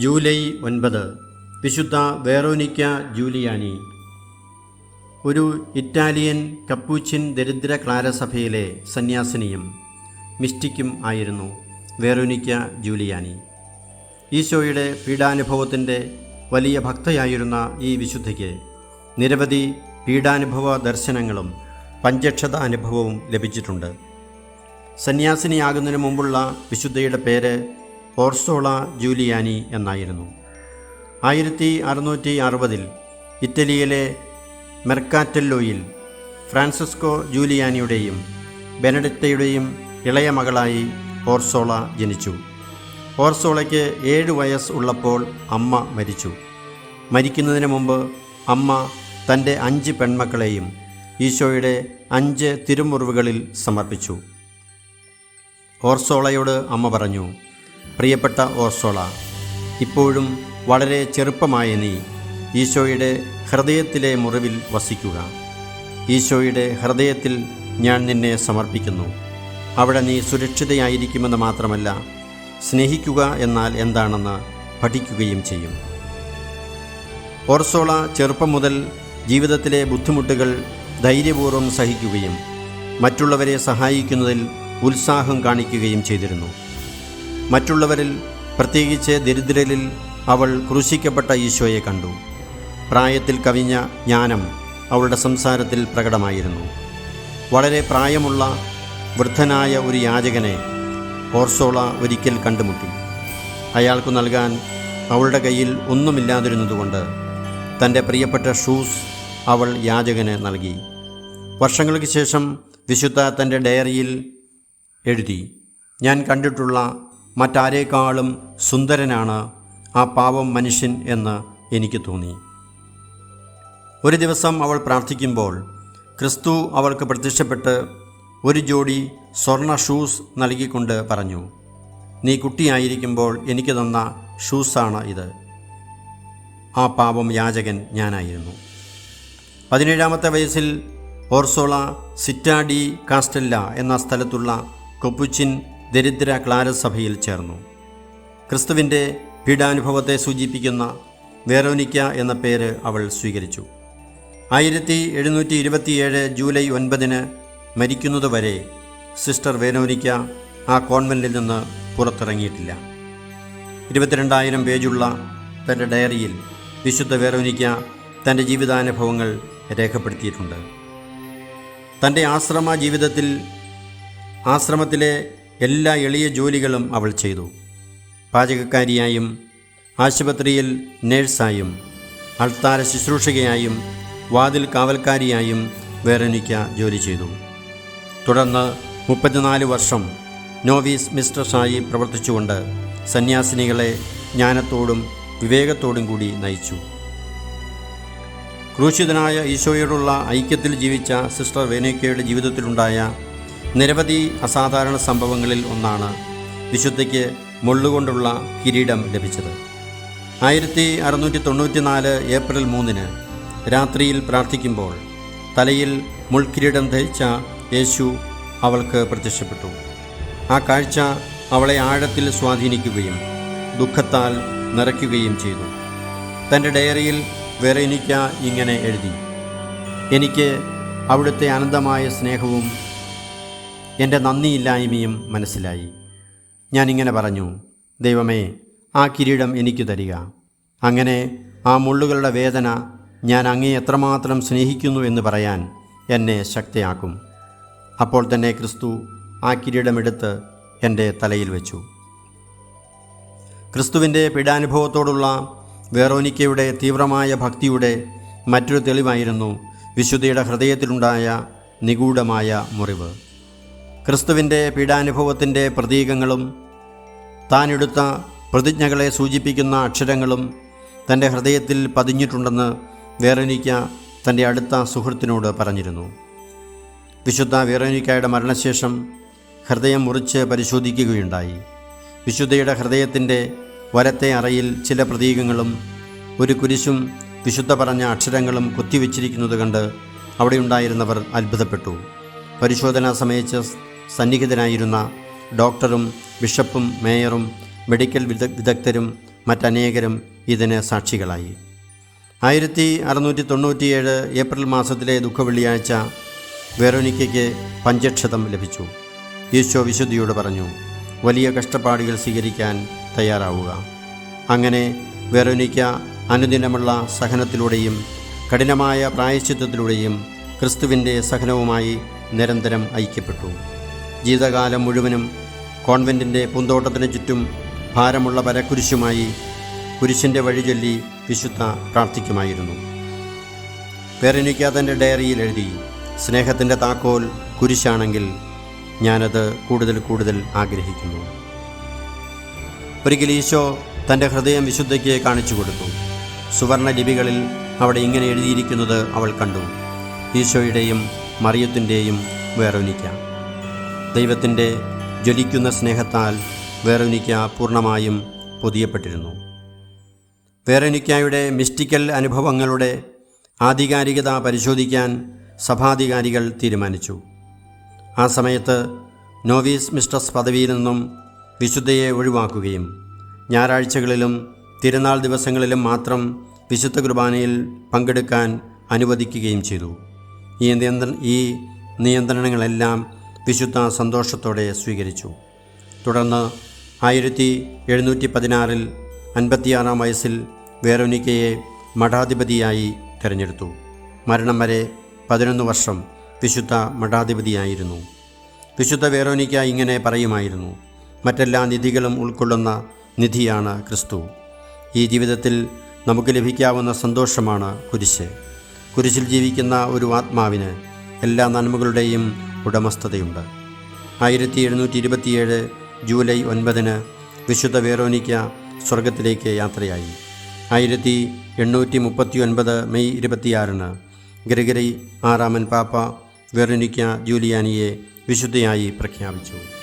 July ഒൻപത്. വിശുദ്ധ വേറോനിക്ക ജൂലിയാനി. ഒരു ഇറ്റാലിയൻ കപ്പൂച്ചിൻ ദരിദ്ര ക്ലാരസഭയിലെ സന്യാസിനിയും മിസ്റ്റിക്കും ആയിരുന്നു വേറോനിക്ക ജൂലിയാനി. ഈശോയുടെ പീഡാനുഭവത്തിന്റെ വലിയ ഭക്തയായിരുന്ന ഈ വിശുദ്ധയ്ക്ക് നിരവധി പീഡാനുഭവ ദർശനങ്ങളും പഞ്ചക്ഷത അനുഭവവും ലഭിച്ചിട്ടുണ്ട്. സന്യാസിനിയാകുന്നതിന് മുമ്പുള്ള വിശുദ്ധയുടെ പേര് ഓർസോള ജൂലിയാനി എന്നായിരുന്നു. ആയിരത്തി അറുന്നൂറ്റി അറുപതിൽ ഇറ്റലിയിലെ മെർക്കാറ്റല്ലോയിൽ ഫ്രാൻസിസ്കോ ജൂലിയാനിയുടെയും ബെനഡിറ്റയുടെയും ഇളയ മകളായി ഓർസോള ജനിച്ചു. ഓർസോളയ്ക്ക് ഏഴ് വയസ്സ് ഉള്ളപ്പോൾ അമ്മ മരിച്ചു. മരിക്കുന്നതിന് മുമ്പ് അമ്മ തന്റെ അഞ്ച് പെൺമക്കളെയും ഈശോയുടെ അഞ്ച് തിരുമുറിവുകളിൽ സമർപ്പിച്ചു. ഓർസോളയോട് അമ്മ പറഞ്ഞു പ്രിയപ്പെട്ട ഓർസോള ഇപ്പോഴും വളരെ ചെറുപ്പമായ നീ ഈശോയുടെ ഹൃദയത്തിലെ മുറിവിൽ വസിക്കുക. ഈശോയുടെ ഹൃദയത്തിൽ ഞാൻ നിന്നെ സമർപ്പിക്കുന്നു. അവിടെ നീ സുരക്ഷിതയായിരിക്കുമെന്ന് മാത്രമല്ല സ്നേഹിക്കുക എന്നാൽ എന്താണെന്ന് പഠിക്കുകയും ചെയ്യും. ഓർസോള ചെറുപ്പം മുതൽ ജീവിതത്തിലെ ബുദ്ധിമുട്ടുകൾ ധൈര്യപൂർവം സഹിക്കുകയും മറ്റുള്ളവരെ സഹായിക്കുന്നതിൽ ഉത്സാഹം കാണിക്കുകയും ചെയ്തിരുന്നു. മറ്റുള്ളവരിൽ പ്രത്യേകിച്ച് ദരിദ്രരിൽ അവൾ ക്രൂശിക്കപ്പെട്ട ഈശോയെ കണ്ടു. പ്രായത്തിൽ കവിഞ്ഞ ജ്ഞാനം അവളുടെ സംസാരത്തിൽ പ്രകടമായിരുന്നു. വളരെ പ്രായമുള്ള വൃദ്ധനായ ഒരു യാചകനെ ഓർസോള ഒരിക്കൽ കണ്ടുമുട്ടി. അയാൾക്ക് നൽകാൻ അവളുടെ കയ്യിൽ ഒന്നുമില്ലാതിരുന്നതുകൊണ്ട് തന്റെ പ്രിയപ്പെട്ട ഷൂസ് അവൾ യാചകന് നൽകി. വർഷങ്ങൾക്ക് ശേഷം വിശുദ്ധ തന്റെ ഡയറിയിൽ എഴുതി ഞാൻ കണ്ടിട്ടുള്ള മറ്റാരേക്കാളും സുന്ദരനാണ് ആ പാവം മനുഷ്യൻ എന്ന് എനിക്ക് തോന്നി. ഒരു ദിവസം അവൾ പ്രാർത്ഥിക്കുമ്പോൾ ക്രിസ്തു അവൾക്ക് പ്രത്യക്ഷപ്പെട്ട് ഒരു ജോഡി സ്വർണ ഷൂസ് നൽകിക്കൊണ്ട് പറഞ്ഞു നീ കുട്ടിയായിരിക്കുമ്പോൾ എനിക്ക് തന്ന ഷൂസാണ് ഇത്. ആ പാപം യാചകൻ ഞാനായിരുന്നു. പതിനേഴാമത്തെ വയസ്സിൽ ഓർസോള സിറ്റാഡി കാസ്റ്റല്ല എന്ന സ്ഥലത്തുള്ള കൊപ്പുച്ചിൻ ദരിദ്ര ക്ലാരസഭയിൽ ചേർന്നു. ക്രിസ്തുവിന്റെ പീഡാനുഭവത്തെ സൂചിപ്പിക്കുന്ന വേറോനിക്ക എന്ന പേര് അവൾ സ്വീകരിച്ചു. ആയിരത്തി എഴുന്നൂറ്റി ഇരുപത്തിയേഴ് ജൂലൈ ഒൻപതിന് മരിക്കുന്നതുവരെ സിസ്റ്റർ വേനോനിക്ക ആ കോൺവെന്റിൽ നിന്ന് പുറത്തിറങ്ങിയിട്ടില്ല. ഇരുപത്തിരണ്ടായിരം പേജുള്ള തന്റെ ഡയറിയിൽ വിശുദ്ധ വേറോനിക്ക തന്റെ ജീവിതാനുഭവങ്ങൾ രേഖപ്പെടുത്തിയിട്ടുണ്ട്. തന്റെ ആശ്രമ ജീവിതത്തിൽ ആശ്രമത്തിലെ എല്ലാ എളിയ ജോലികളും അവൾ ചെയ്തു. പാചകക്കാരിയായും ആശുപത്രിയിൽ നേഴ്സായും അൾത്താര ശുശ്രൂഷകയായും വാതിൽ കാവൽക്കാരിയായും വേറെനിക്ക ജോലി ചെയ്തു. തുടർന്ന് മുപ്പത്തിനാല് വർഷം നോവീസ് മിസ്റ്റർസായി പ്രവർത്തിച്ചുകൊണ്ട് സന്യാസിനികളെ ജ്ഞാനത്തോടും വിവേകത്തോടും കൂടി നയിച്ചു. ക്രൂശിതനായ ഈശോയോടുള്ള ഐക്യത്തിൽ ജീവിച്ച സിസ്റ്റർ വേനേക്കയുടെ ജീവിതത്തിലുണ്ടായ നിരവധി അസാധാരണ സംഭവങ്ങളിൽ ഒന്നാണ് വിശുദ്ധയ്ക്ക് മുള്ളുകൊണ്ടുള്ള കിരീടം ലഭിച്ചത്. ആയിരത്തി അറുന്നൂറ്റി തൊണ്ണൂറ്റിനാല് ഏപ്രിൽ മൂന്നിന് രാത്രിയിൽ പ്രാർത്ഥിക്കുമ്പോൾ തലയിൽ മുൾക്കിരീടം ധരിച്ച യേശു അവൾക്ക് പ്രത്യക്ഷപ്പെട്ടു. ആ കാഴ്ച അവളെ ആഴത്തിൽ സ്വാധീനിക്കുകയും ദുഃഖത്താൽ നിറയ്ക്കുകയും ചെയ്തു. തന്റെ ഡയറിയിൽ വെറേനിക്ക ഇങ്ങനെ എഴുതി. എനിക്ക് അവിടുത്തെ അനന്തമായ സ്നേഹവും എന്റെ നന്ദിയില്ലായ്മയും മനസ്സിലായി. ഞാനിങ്ങനെ പറഞ്ഞു ദൈവമേ ആ കിരീടം എനിക്ക് തരിക. അങ്ങനെ ആ മുള്ളുകളുടെ വേദന ഞാൻ അങ്ങേ എത്രമാത്രം സ്നേഹിക്കുന്നു എന്ന് പറയാൻ എന്നെ ശക്തയാക്കും. അപ്പോൾ തന്നെ ക്രിസ്തു ആ കിരീടമെടുത്ത് എന്റെ തലയിൽ വെച്ചു. ക്രിസ്തുവിന്റെ പീഡാനുഭവത്തോടുള്ള വേറോനിക്കയുടെ തീവ്രമായ ഭക്തിയുടെ മറ്റൊരു തെളിവായിരുന്നു വിശുദ്ധിയുടെ ഹൃദയത്തിലുണ്ടായ നിഗൂഢമായ മുറിവ്. ക്രിസ്തുവിന്റെ പീഡാനുഭവത്തിന്റെ പ്രതീകങ്ങളും താനെടുത്ത പ്രതിജ്ഞകളെ സൂചിപ്പിക്കുന്ന അക്ഷരങ്ങളും തന്റെ ഹൃദയത്തിൽ പതിഞ്ഞിട്ടുണ്ടെന്ന് വേറനിക്ക തന്റെ അടുത്ത സുഹൃത്തിനോട് പറഞ്ഞിരുന്നു. വിശുദ്ധ വേറനിക്കായുടെ മരണശേഷം ഹൃദയം മുറിച്ച് പരിശോധിക്കുകയുണ്ടായി. വിശുദ്ധയുടെ ഹൃദയത്തിന്റെ വരത്തെ അറയിൽ ചില പ്രതീകങ്ങളും ഒരു കുരിശും വിശുദ്ധ പറഞ്ഞ അക്ഷരങ്ങളും കുത്തിവെച്ചിരിക്കുന്നത് കണ്ട് അവിടെയുണ്ടായിരുന്നവർ അത്ഭുതപ്പെട്ടു. പരിശോധന സമയത്ത് സന്നിഹിതനായിരുന്ന ഡോക്ടറും ബിഷപ്പും മേയറും മെഡിക്കൽ വിദ വിദഗ്ധരും മറ്റനേകരും ഇതിന് സാക്ഷികളായി. ആയിരത്തി അറുന്നൂറ്റി തൊണ്ണൂറ്റിയേഴ് ഏപ്രിൽ മാസത്തിലെ ദുഃഖവെള്ളിയാഴ്ച വെറോനിക്കയ്ക്ക് പഞ്ചക്ഷതം ലഭിച്ചു. ഈശോ വിശുദ്ധിയോട് പറഞ്ഞു വലിയ കഷ്ടപ്പാടുകൾ സ്വീകരിക്കാൻ തയ്യാറാവുക. അങ്ങനെ വെറോനിക്ക അനുദിനമുള്ള സഹനത്തിലൂടെയും കഠിനമായ പ്രായശ്ചിത്വത്തിലൂടെയും ക്രിസ്തുവിന്റെ സഹനവുമായി നിരന്തരം ഐക്യപ്പെട്ടു. ജീവിതകാലം മുഴുവനും കോൺവെന്റിന്റെ പൂന്തോട്ടത്തിന് ചുറ്റും ഭാരമുള്ള വരക്കുരിശുമായി കുരിശിന്റെ വഴി ചൊല്ലി വിശുദ്ധ പ്രാർത്ഥിക്കുമായിരുന്നു. പേരനിക്ക തന്റെ ഡയറിയിൽ എഴുതി സ്നേഹത്തിന്റെ താക്കോൽ കുരിശാണെങ്കിൽ ഞാനത് കൂടുതൽ കൂടുതൽ ആഗ്രഹിക്കുന്നു. ഒരിക്കൽ ഈശോ തന്റെ ഹൃദയം വിശുദ്ധയ്ക്ക് കാണിച്ചു കൊടുത്തു. സുവർണ ലിപികളിൽ അവിടെ ഇങ്ങനെ എഴുതിയിരിക്കുന്നത് അവൾ കണ്ടു. ഈശോയുടെയും മറിയത്തിന്റെയും വേറൊനിക്ക ദൈവത്തിന്റെ ജ്വലിക്കുന്ന സ്നേഹത്താൽ വേറൊനിക്ക പൂർണമായും പൊതിയപ്പെട്ടിരുന്നു. വേറൊനിക്കായുടെ മിസ്റ്റിക്കൽ അനുഭവങ്ങളുടെ ആധികാരികത പരിശോധിക്കാൻ സഭാധികാരികൾ തീരുമാനിച്ചു. ആ സമയത്ത് നോവീസ് മിസ്റ്റർസ് പദവിയിൽ നിന്നും വിശുദ്ധയെ ഒഴിവാക്കുകയും ഞായറാഴ്ചകളിലും തിരുനാൾ ദിവസങ്ങളിലും മാത്രം വിശുദ്ധ കുർബാനയിൽ പങ്കെടുക്കാൻ അനുവദിക്കുകയും ചെയ്തു. ഈ നിയന്ത്ര ഈ നിയന്ത്രണങ്ങളെല്ലാം വിശുദ്ധ സന്തോഷത്തോടെ സ്വീകരിച്ചു. തുടർന്ന് ആയിരത്തി എഴുന്നൂറ്റി പതിനാറിൽ അൻപത്തിയാറാം വയസ്സിൽ വേറോനിക്കയെ മഠാധിപതിയായി തിരഞ്ഞെടുത്തു. മരണം വരെ പതിനൊന്ന് വർഷം വിശുദ്ധ മഠാധിപതിയായിരുന്നു. വിശുദ്ധ വേറോനിക്ക ഇങ്ങനെ പറയുമായിരുന്നു മറ്റെല്ലാ നിധികളും ഉൾക്കൊള്ളുന്ന നിധിയാണ് ക്രിസ്തു. ഈ ജീവിതത്തിൽ നമുക്ക് ലഭിക്കാവുന്ന സന്തോഷമാണ് കുരിശ്. കുരിശിൽ ജീവിക്കുന്ന ഒരു ആത്മാവിന് എല്ലാ നന്മകളുടെയും ഉടമസ്ഥതയുണ്ട്. ആയിരത്തി എഴുന്നൂറ്റി ഇരുപത്തിയേഴ് ജൂലൈ ഒൻപതിന് വിശുദ്ധ വേറോനിക്ക സ്വർഗത്തിലേക്ക് യാത്രയായി. ആയിരത്തി എണ്ണൂറ്റി മുപ്പത്തി ഒൻപത് മെയ് ഇരുപത്തിയാറിന് ഗ്രിഗറി ആറാമൻ പാപ്പ വെറുനിക്ക ജൂലിയാനിയെ വിശുദ്ധയായി പ്രഖ്യാപിച്ചു.